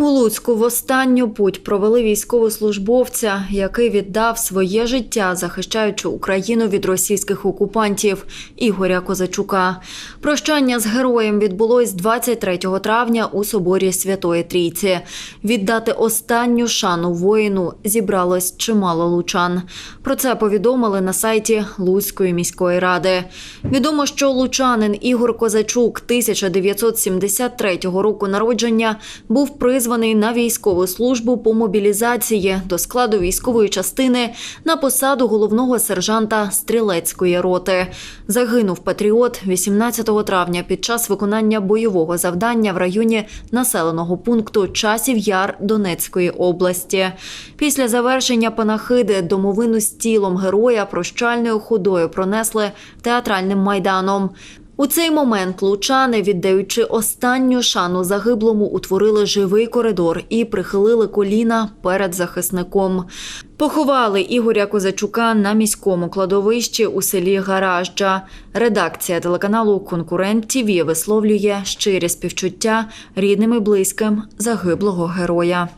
У Луцьку в останню путь провели військовослужбовця, який віддав своє життя, захищаючи Україну від російських окупантів Ігоря Козачука. Прощання з героєм відбулось 23 травня у соборі Святої Трійці. Віддати останню шану воїну зібралось чимало лучан. Про це повідомили на сайті Луцької міської ради. Відомо, що лучанин Ігор Козачук 1973 року народження був призваний на військову службу по мобілізації до складу військової частини на посаду головного сержанта стрілецької роти. Загинув патріот 18 травня під час виконання бойового завдання в районі населеного пункту Часів Яр Донецької області. Після завершення панахиди домовину з тілом героя прощальною ходою пронесли театральним майданом. У цей момент лучани, віддаючи останню шану загиблому, утворили живий коридор і прихилили коліна перед захисником. Поховали Ігоря Козачука на міському кладовищі у селі Гаражджа. Редакція телеканалу Конкурент ТІВІ висловлює щирі співчуття рідним і близьким загиблого героя.